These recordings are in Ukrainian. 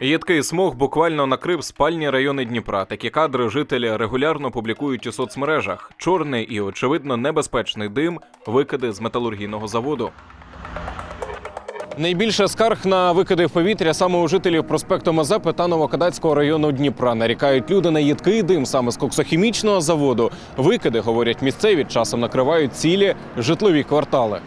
Їдкий смог буквально накрив спальні райони Дніпра. Такі кадри жителі регулярно публікують у соцмережах. Чорний і очевидно небезпечний дим, викиди з металургійного заводу. Найбільше скарг на викиди в повітря саме у жителів проспекту Мазепи та Новокадацького району Дніпра. Нарікають люди на їдкий дим саме з коксохімічного заводу. Викиди, говорять місцеві, часом накривають цілі житлові квартали.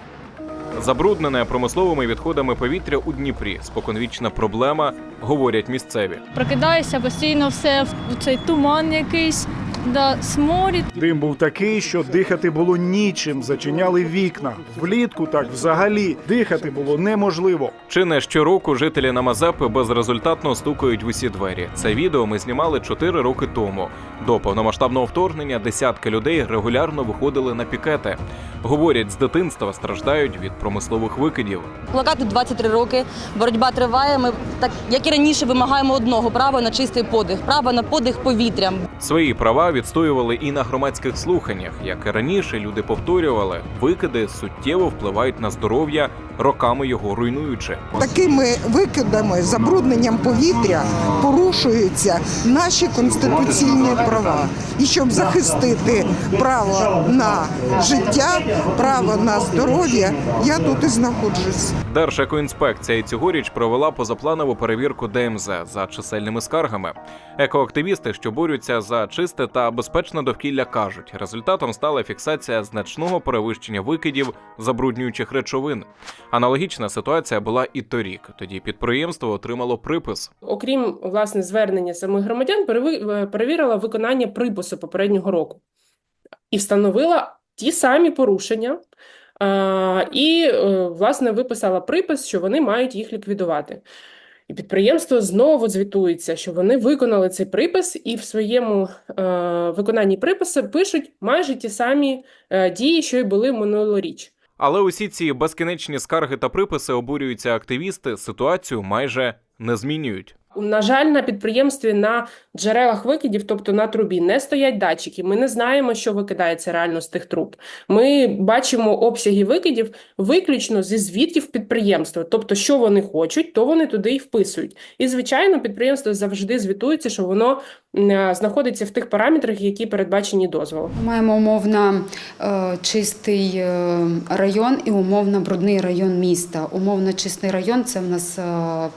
Забруднене промисловими відходами повітря у Дніпрі. Споконвічна проблема, говорять місцеві. Прокидаюся постійно все в цей туман якийсь, да, сморід. Дим був такий, що дихати було нічим, зачиняли вікна. Влітку так взагалі дихати було неможливо. Чи не щороку жителі на Мазепи безрезультатно стукають в усі двері. Це відео ми знімали 4 роки тому. До повномасштабного вторгнення десятки людей регулярно виходили на пікети. Говорять, з дитинства страждають від промислових викидів. Плакату 23 роки. Боротьба триває. Ми так як і раніше вимагаємо одного права на чистий подих, права на подих повітрям. Свої права відстоювали і на громадських слуханнях. Як і раніше, люди повторювали, викиди суттєво впливають на здоров'я, роками його руйнуючи. Такими викидами, забрудненням повітря порушуються наші конституційні права. І щоб захистити право на життя, право на здоров'я, я тут і знаходжусь. Держекоінспекція цьогоріч провела позапланову перевірку ДМЗ за чисельними скаргами. Екоактивісти, що борються за чисте та безпечне довкілля, кажуть, результатом стала фіксація значного перевищення викидів забруднюючих речовин. Аналогічна ситуація була і торік. Тоді підприємство отримало припис. окрім власне звернення самих громадян, е, перевірила виконання припису попереднього року і встановила ті самі порушення. е, І, е, власне, виписала припис, що вони мають їх ліквідувати. І підприємство знову звітується, що вони виконали цей припис, і в своєму е, виконанні припису пишуть майже ті самі е, дії, що й були минулоріч. Але усі ці безкінечні скарги та приписи обурюються активісти, ситуацію майже не змінюють. На жаль, на підприємстві на джерелах викидів, тобто на трубі, не стоять датчики. Ми не знаємо, що викидається реально з тих труб. Ми бачимо обсяги викидів виключно зі звітів підприємства. Тобто, що вони хочуть, то вони туди і вписують. І звичайно, підприємство завжди звітується, що воно е, знаходиться в тих параметрах, які передбачені дозволом. Маємо умовно е, чистий е, район і умовно брудний район міста. Умовно чистий район це в нас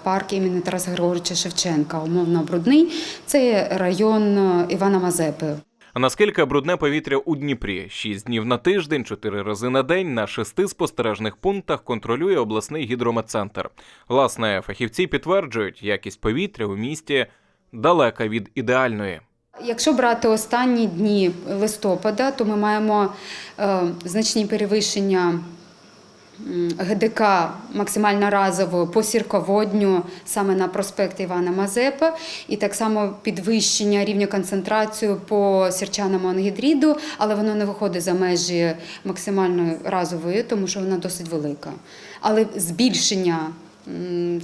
парк імені Тараса Григоровича Шевченка. Умовно брудний це район е, Івана Мазепи. А наскільки брудне повітря у Дніпрі? Шість днів на тиждень, чотири рази на день на шести спостережних пунктах контролює обласний гідрометцентр. Власне, фахівці підтверджують, якість повітря у місті далека від ідеальної. Якщо брати останні дні листопада, то ми маємо е, значні перевищення ГДК максимально разово по сірководню саме на проспекті Івана Мазепи, і так само підвищення рівня концентрації по сірчаному ангідріду, але воно не виходить за межі максимальної разової, тому що вона досить велика. Але збільшення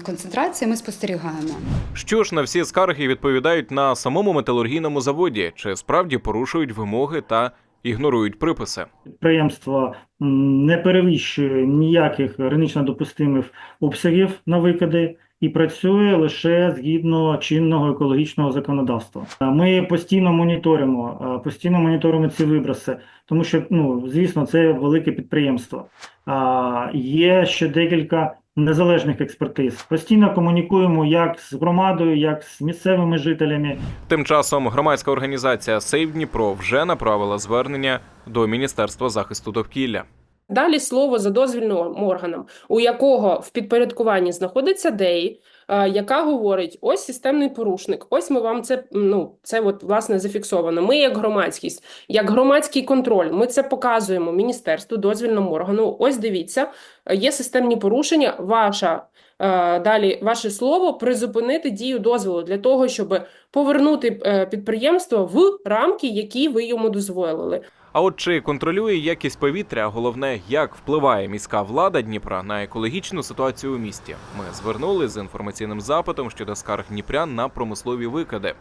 концентрації ми спостерігаємо. Що ж на всі скарги відповідають на самому металургійному заводі, чи справді порушують вимоги та ігнорують приписи? Підприємство не перевищує ніяких гранично допустимих обсягів на викиди і працює лише згідно чинного екологічного законодавства. Ми постійно моніторимо, постійно моніторимо ці виброси, тому що, ну, звісно, це велике підприємство. А, Є ще декілька незалежних експертиз. Постійно комунікуємо як з громадою, як з місцевими жителями. Тим часом громадська організація Сейв Дніпро вже направила звернення до Міністерства захисту довкілля. Далі слово за дозвільним органом, у якого в підпорядкуванні знаходиться ДЕІ, яка говорить: ось системний порушник, ось ми вам це ну це от власне зафіксовано. Ми, як громадськість, як громадський контроль, ми це показуємо міністерству, дозвільному органу. Ось дивіться, є системні порушення. Ваша е, далі ваше слово призупинити дію дозволу для того, щоб повернути е, підприємство в рамки, які ви йому дозволили. А от чи контролює якість повітря, а головне, як впливає міська влада Дніпра на екологічну ситуацію у місті? Ми звернули з інформаційним запитом щодо скарг Дніпрян на промислові викиди.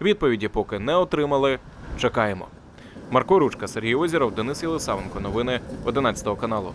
Відповіді поки не отримали. Чекаємо. Марко Ручка, Сергій Озіров, Денис Єлисавенко. Новини 11 каналу.